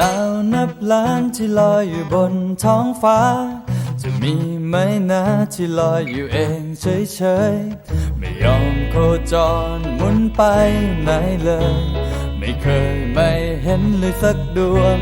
ดาวนับล้านที่ลอยอยู่บนท้องฟ้า จะมีไหมนะที่ลอยอยู่เองเฉยๆ ไม่ยอมโคจรหมุนไปไหนเลย ไม่เคยไม่เห็นเลยสักดวง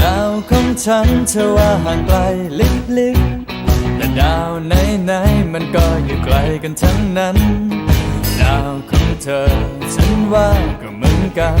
ดาวของฉันเธอว่าห่างไกลลิบลิบแต่ดาวไหนไหนๆมันก็อยู่ไกลกันทั้งนั้น ดาวของเธอฉันว่าก็เหมือนกัน